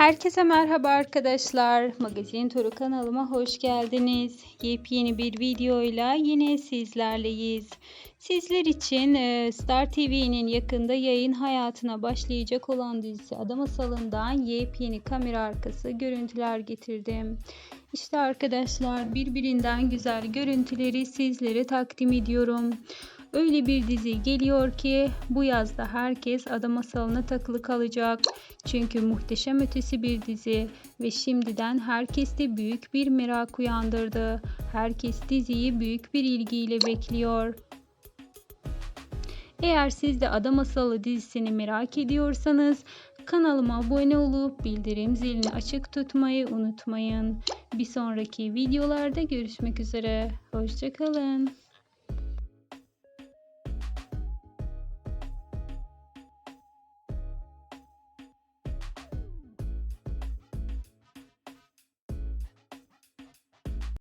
Herkese merhaba arkadaşlar. Magazin Turu kanalıma hoş geldiniz. Yepyeni bir videoyla yine sizlerleyiz. Sizler için e, Star TV'nin yakında yayın hayatına başlayacak olan dizisi Ada Masalı'ndan yepyeni kamera arkası görüntüler getirdim. İşte arkadaşlar birbirinden güzel görüntüleri sizlere takdim ediyorum. Öyle bir dizi geliyor ki bu yazda herkes Ada Masalı'na takılı kalacak. Çünkü muhteşem ötesi bir dizi ve şimdiden herkeste büyük bir merak uyandırdı. Herkes diziyi büyük bir ilgiyle bekliyor. Eğer siz de Ada Masalı dizisini merak ediyorsanız kanalıma abone olup bildirim zilini açık tutmayı unutmayın. Bir sonraki videolarda görüşmek üzere. Hoşçakalın.